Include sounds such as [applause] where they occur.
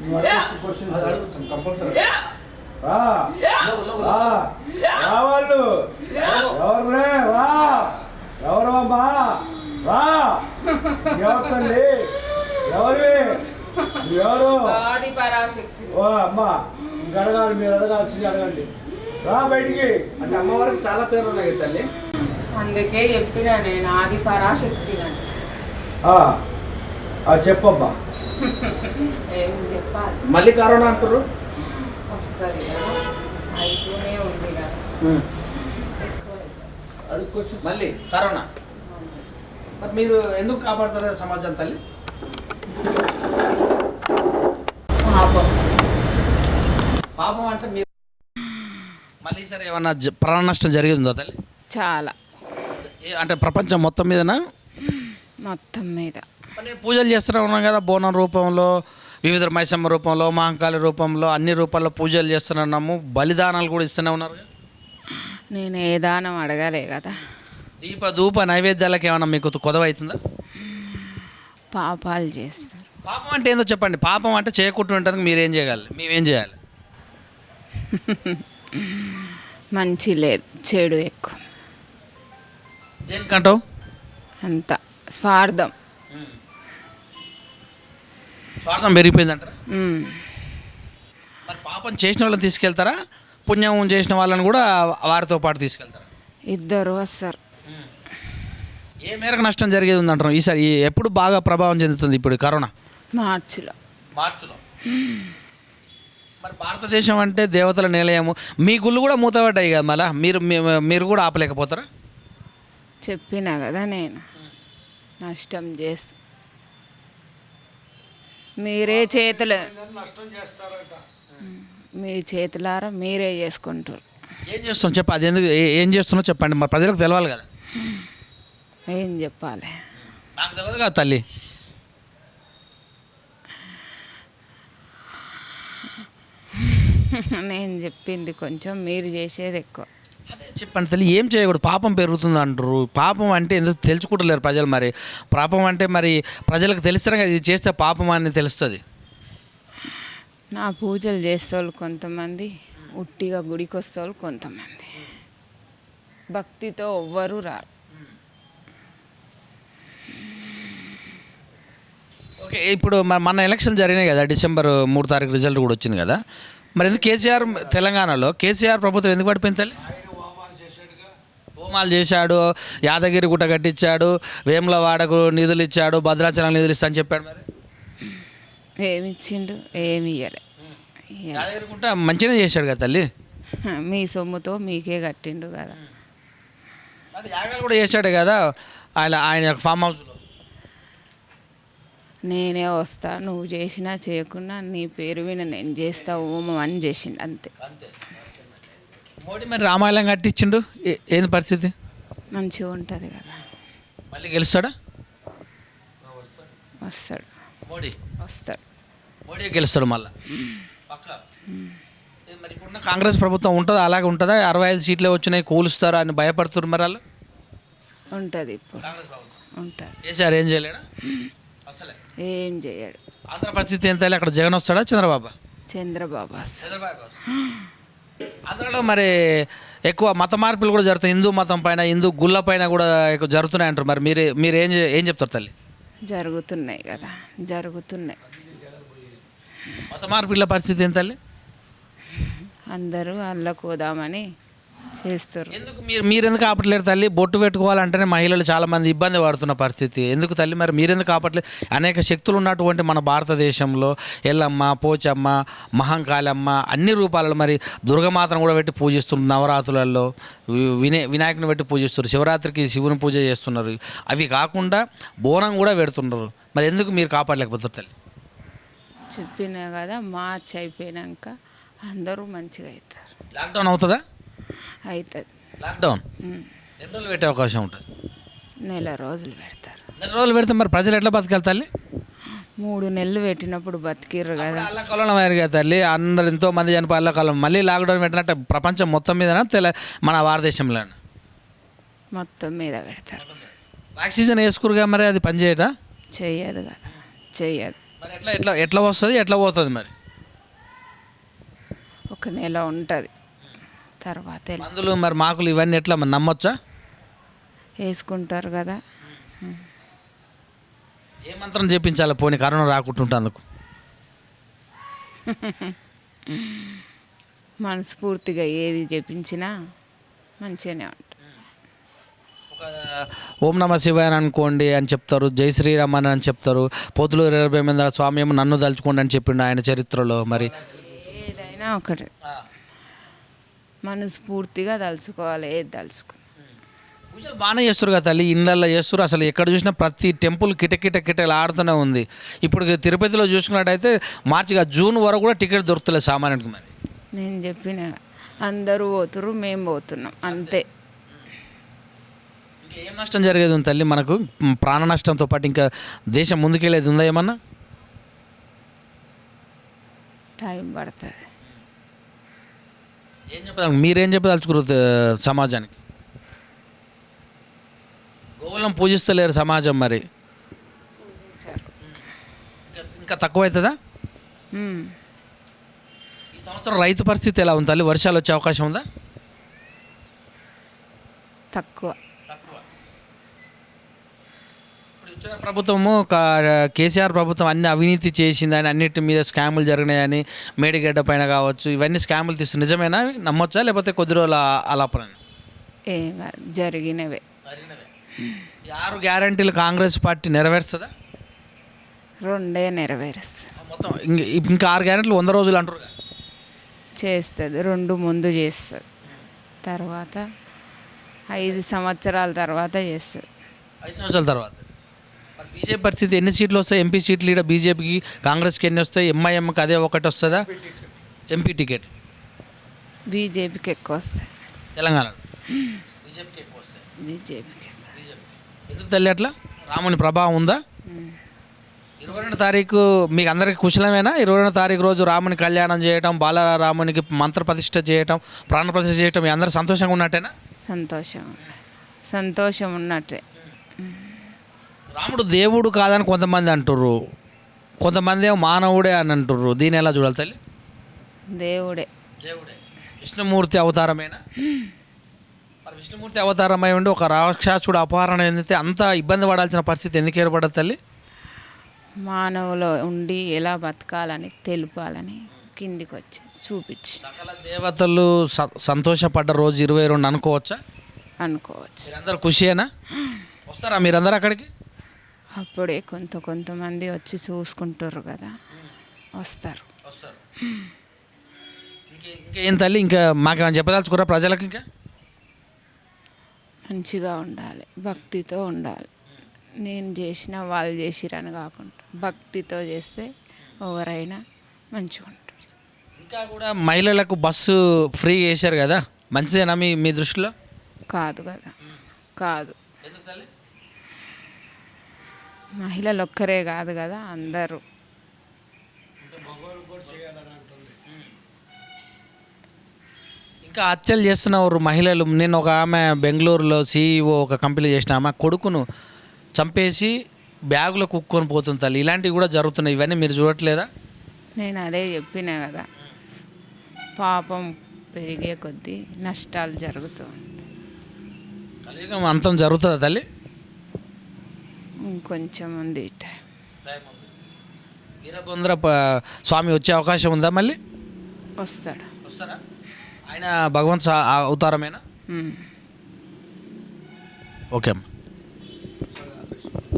నువ్వు అడగచ్చు questions. అది అడుగుతాం కంపల్సరీ రా. రా. రా వాళ్ళు. ఎవరులే రా. ఎవరమ్మా రా. ఎవరు తల్లి ఎవరు? పరాశక్తి. ఓ అమ్మా ఇంక అడగాలి మీరు అడగాల్సింది అడగండి. రా బయటికి. అంటే అమ్మవారికి చాలా పేర్లు ఉన్నాయి తల్లి? అందుకే చెప్పిన నేను ఆది పరాశక్తి అని. ఆ, ఆ, చెప్పమ్మా. ఏం చెప్పాలి? మళ్ళీ కరోనా అంటారు వస్తుంది కదా. అయితేనే ఉంది కదా. అడుక్కొచ్చు మళ్ళీ కరోనా. మరి మీరు ఎందుకు కాపాడతారు సమాజం తల్లి? పాపం. పాపం అంటే మీరు మళ్ళీ సరే ఏమన్నా జ- ప్రాణ నష్టం జరిగిందో తల్లి? చాలా. ఏ- అంటే ప్రపంచం మొత్తం మీదనా? మొత్తం మీద. మరి పూజలు చేస్తూనే ఉన్నాం కదా బోనం రూపంలో వివిధ మైసమ్మ రూపంలో మహంకాళి రూపంలో అన్ని రూపాల్లో పూజలు చేస్తున్నాము బలిదానాలు కూడా ఇస్తూనే ఉన్నారు కదా. నేను ఏ దానం అడగలే కదా. దీప ధూప నైవేద్యాలకు ఏమన్నా మీకు కొదవ అవుతుందా? పాపాలు చేస్తారు. పాపం అంటే ఏందో చెప్పండి. పాపం అంటే చేయకుండా ఉంటుంది మీరేం చేయగలరు మేమేం చేయాలి? మంచి లేదు చెడు ఎక్కువ. దేనికంటావు? అంత స్వార్థం. స్వార్థం పెరిగిపోయిందంటారా. మరి పాపం చేసిన వాళ్ళని తీసుకెళ్తారా? పుణ్యం చేసిన వాళ్ళని కూడా వారితో పాటు తీసుకెళ్తారా? ఇద్దరు వస్తారు. ఏ మేరకు నష్టం జరిగేది ఉందంటారు? ఈసారి ఎప్పుడు బాగా ప్రభావం చెందుతుంది ఇప్పుడు కరోనా? మార్చిలో. మార్చిలో. మరి భారతదేశం అంటే దేవతల నిలయము. మీ గుళ్ళు కూడా మూతపడ్డాయి కదా మళ్ళా? మీరు మీరు కూడా ఆపలేకపోతారా? చెప్పినా కదా నేను. నష్టం చేసి మీరే చేతులు. మీ చేతులారా మీరే చేసుకుంటారు. ఏం చేస్తున్నావు? చెప్ప అది ఎందుకు? ఏ- చేస్తున్నావు చెప్పండి. మరి ప్రజలకు తెలవాలి కదా. ఏం చెప్పాలి? నాకు తెలియదు కదా తల్లి. నేను చెప్పింది కొంచెం మీరు చేసేది ఎక్కువ. అదే చెప్పండి తల్లి ఏం చేయకూడదు? పాపం పెరుగుతుంది అంటారు పాపం అంటే ఎందుకు తెలుసుకుంటలేరు ప్రజలు మరి? పాపం అంటే మరి ప్రజలకు తెలుస్తేనే కదా ఇది చేస్తే పాపం అని తెలుస్తుంది. నా పూజలు చేసేవాళ్ళు కొంతమంది ఉట్టిగా గుడికి వస్తేవాళ్ళు కొంతమంది. భక్తితో ఎవ్వరూ రారు. ఓకే ఇప్పుడు మన మన ఎలక్షన్ జరిగినాయి కదా డిసెంబర్ మూడు తారీఖు రిజల్ట్ కూడా వచ్చింది కదా. మరి ఎందుకు కేసీఆర్ తెలంగాణలో? కేసీఆర్ ప్రభుత్వం ఎందుకు పడిపోయింది తల్లి? హోమాలు చేశాడు యాదగిరి గుట్ట కట్టించాడు వేములవాడకు నిధులు ఇచ్చాడు భద్రాచలం నిధులు ఇస్తా అని చెప్పాడు మరి? ఏమి ఇచ్చిండు? ఏమి. యాదగిరి గుట్ట మంచిగానే చేశాడు కదా తల్లి? మీ సొమ్ముతో మీకే కట్టిండు కదా. అంటే యాగాలు కూడా చేశాడు కదా ఆయన ఆయన యొక్క ఫామ్ హౌస్లో? నేనే వస్తా నువ్వు చేసినా చేయకున్నా నీ పేరు విన నేను చేస్తా ఓమం అని చేసిండు అంతే. అంతే. మోడీ మరి రామాలయం కట్టించిండు. ఏంది పరిస్థితి? మంచిగా ఉంటుంది కదా. మళ్ళీ గెలుస్తాడా? వస్తాడు. మోడీ? వస్తాడు. మోడీ గెలుస్తాడు మళ్ళా? పక్క? మరి ఇప్పుడున్న కాంగ్రెస్ ప్రభుత్వం ఉంటుందా? అలాగే ఉంటుందా? అరవై ఐదు సీట్లే వచ్చినాయి కూలుస్తారు అని భయపడుతున్నారు మరి వాళ్ళు? ఉంటుంది ఇప్పుడు. ఉంటుంది. కేసీఆర్ ఏం చేయలేడా? అసలే? ఏం చేయడు. ఆంధ్ర పరిస్థితి ఎంత? అక్కడ జగన్ వస్తాడా? చంద్రబాబు? చంద్రబాబు చంద్రబాబు ఆంధ్రలో మరి ఎక్కువ మత మార్పులు కూడా జరుగుతాయి హిందూ మతం పైన హిందూ గుళ్ళ పైన కూడా ఎక్కువ జరుగుతున్నాయి అంటారు మరి మీరు మీరు ఏం ఏం చెప్తారు తల్లి? జరుగుతున్నాయి కదా జరుగుతున్నాయి. మత మార్పిళ్ళ పరిస్థితి ఏం తల్లి? అందరూ అల్లకోదామని చేస్తారు. ఎందుకు మీరు మీరు ఎందుకు ఆపట్లేరు తల్లి? బొట్టు పెట్టుకోవాలంటేనే మహిళలు చాలా మంది ఇబ్బంది పడుతున్న పరిస్థితి. ఎందుకు తల్లి? మరి మీరెందుకు ఆపట్లేదు అనేక శక్తులు ఉన్నటువంటి మన భారతదేశంలో ఎల్లమ్మ పోచమ్మ మహంకాళమ్మ అన్ని రూపాలలో మరి దుర్గమాతను కూడా పెట్టి పూజిస్తున్నారు నవరాత్రులలో. వినే వినాయకుని పెట్టి పూజిస్తున్నారు. శివరాత్రికి శివుని పూజ చేస్తున్నారు. అవి కాకుండా బోనం కూడా పెడుతున్నారు. మరి ఎందుకు మీరు కాపాడలేకపోతారు తల్లి? చెప్పినా కదా మార్చి అయిపోయినాక అందరూ మంచిగా అవుతారు. లాక్డౌన్ అవుతుందా? అవుతుంది లాక్డౌన్? ఎన్ని రోజులు పెట్టే అవకాశం ఉంటుంది? నెల రోజులు పెడతారు. నెల రోజులు పెడితే మరి ప్రజలు ఎట్లా బతకాలి తల్లి? మూడు నెలలు పెట్టినప్పుడు బతికిర్రు కదా. అల్లకల్లోలం అయ్యారు తల్లి. అందరు ఎంతో మంది చనిపోయి అల్లకల్లం మళ్ళీ లాక్డౌన్ పెట్టినట్టు ప్రపంచం మొత్తం మీద తెల మన భారతదేశంలో మొత్తం మీద పెడతారు. వ్యాక్సిజన్ వేసుకురుగా మరి అది పనిచేయట? చెయ్యదు కదా. చెయ్యదు. మరి ఎట్లా ఎట్లా ఎట్లా వస్తుంది? ఎట్లా పోతుంది మరి? ఒక నెల ఉంటుంది. తర్వాత మందులు మరి మాకులు ఇవన్నీ ఎట్లా మరి నమ్మొచ్చా? వేసుకుంటారు కదా. ఏ మంత్రం చెప్పించాలి పోనీ కరోనా రాకుంటుంటందుకు? [laughs] మనస్ఫూర్తిగా ఏది చెప్పించినా మంచిగానే ఉంటుంది. ఒక ఓం నమ శివాయ అని అనుకోండి అని చెప్తారు జై శ్రీరామ్ అని అని చెప్తారు పోతులు ఇరవై స్వామి ఏమో నన్ను తలుచుకోండి అని చెప్పిండు ఆయన చరిత్రలో మరి. ఏదైనా ఒకటి. మనస్ఫూర్తిగా తలుచుకోవాలి ఏది తలుచుకో. పూజలు బాగానే చేస్తారు కదా తల్లి ఇళ్ళల్లో చేస్తారు అసలు ఎక్కడ చూసినా ప్రతి టెంపుల్ కిటకిట కిటలు ఆడుతూనే ఉంది. ఇప్పుడు తిరుపతిలో చూసుకున్నట్టయితే మార్చిగా జూన్ వరకు కూడా టికెట్ దొరుకుతలేదు సామాన్యుడికి మరి. నేను చెప్పిన అందరూ పోతురు మేము పోతున్నాం అంతే. ఇంకా ఏం నష్టం జరిగేది ఉంది తల్లి మనకు? ప్రాణ నష్టంతో పాటు ఇంకా దేశం ముందుకెళ్ళేది ఉందా ఏమన్నా? టైం పడుతుంది. ఏం చెప్పదాం మీరేం చెప్పదలుచుకున్నారు త- సమాజానికి? గోవులను పూజిస్తలేరు సమాజం మరి. ఇంకా తక్కువ అవుతుందా. ఈ సంవత్సరం రైతు పరిస్థితి ఎలా ఉంది తల్లి? వర్షాలు వచ్చే అవకాశం ఉందా? తక్కువ. ప్రభుత్వము కేసీఆర్ ప్రభుత్వం అన్ని అవినీతి చేసిందని అన్నిటి మీద స్కాములు జరిగినాయని మేడిగడ్డ పైన కావచ్చు ఇవన్నీ స్కాములు తీస్తుంది నిజమేనా? నమ్మొచ్చా? లేకపోతే కొద్ది రోజుల ఆలాపన జరిగినవే. ఆరు గ్యారంటీలు కాంగ్రెస్ పార్టీ నెరవేరుస్తుందా? రెండే నెరవేరుస్తుంది. మొత్తం ఇంక ఇంకా ఆరు గ్యారెంటీలు వంద రోజులు అంటారు. చేస్తుంది రెండు ముందు చేస్తుంది. తర్వాత ఐదు సంవత్సరాల తర్వాత చేస్తుంది. ఐదు సంవత్సరాల తర్వాత? బీజేపీ పరిస్థితి ఎన్ని సీట్లు వస్తాయి? ఎంపీ సీట్లు ఇక్కడ బీజేపీకి కాంగ్రెస్కి ఎన్ని వస్తాయి? ఎంఐఎంకి అదే ఒకటి వస్తుందా? MP ticket. బీజేపీకి ఎక్కువ వస్తాయి. తెలంగాణలో? బీజేపీకి ఎక్కువ వస్తాయి. బీజేపీకి బీజేపీ ఎందుకు తల్లి అట్లా? రాముని ప్రభావం ఉందా? ఇరవై రెండు తారీఖు మీకు అందరికీ కుశలమేనా? ఇరవై రెండు తారీఖు రోజు రాముని కళ్యాణం చేయటం బాలరామునికి మంత్ర ప్రతిష్ఠ చేయటం ప్రాణ ప్రతిష్ఠ చేయటం మీ అందరూ సంతోషంగా ఉన్నట్టేనా? సంతోషం. సంతోషం ఉన్నట్టే. రాముడు దేవుడు కాదని కొంతమంది అంటుర్రు. కొంతమంది ఏమో మానవుడే అని అంటుర్రు. దీన్ని ఎలా చూడాలి తల్లి? దేవుడే. దేవుడే. విష్ణుమూర్తి అవతారమేనా? మరి విష్ణుమూర్తి అవతారమై ఉండి ఒక రాక్షసుడు అపహరణ ఏంటంటే అంత ఇబ్బంది పడాల్సిన పరిస్థితి ఎందుకు ఏర్పడదు తల్లి? మానవులో ఉండి ఎలా బతకాలని తెలుపాలని కిందికి వచ్చి చూపించి. సకల దేవతలు స- సంతోషపడ్డ రోజు ఇరవై రెండు అనుకోవచ్చా? అనుకోవచ్చు. మీరందరూ ఖుషియేనా? వస్తారా మీరందరూ అక్కడికి? అప్పుడే కొంత కొంతమంది వచ్చి చూసుకుంటారు కదా. వస్తారు. వస్తారు. ఇంకే ఇంకేం తల్లి ఇంకా మాకేమైనా చెప్పదలుచుకురా ప్రజలకు ఇంకా? మంచిగా ఉండాలి భక్తితో ఉండాలి. నేను చేసిన వాళ్ళు చేసిరని కాకుండా భక్తితో చేస్తే ఎవరైనా మంచిగా ఉంటారు. ఇంకా కూడా మహిళలకు బస్సు ఫ్రీ చేశారు కదా? మంచిదేనా మీ మీ దృష్టిలో? కాదు కదా. కాదు. మహిళలు ఒక్కరే కాదు కదా అందరూ. ఇంకా హత్యలు చేస్తున్నారు మహిళలు. నేను ఒక ఆమె బెంగళూరులో సీఈఓ ఒక కంపెనీ చేసిన ఆమె కొడుకును చంపేసి బ్యాగులో కుక్కొని పోతుంది తల్లి. ఇలాంటివి కూడా జరుగుతున్నాయి. ఇవన్నీ మీరు చూడట్లేదా? నేను అదే చెప్పిన కదా. పాపం పెరిగే కొద్దీ నష్టాలు జరుగుతూ ఉంటాయి. కలియుగం అంతం జరుగుతుందా తల్లి? ఇంకొంచెం ఉంది టైం వీరభద్ర స్వామి వచ్చే అవకాశం ఉందా మళ్ళీ? వస్తాడు. వస్తారా ఆయన భగవంత్ సా- అవతారమేనా. ఓకే అమ్మా.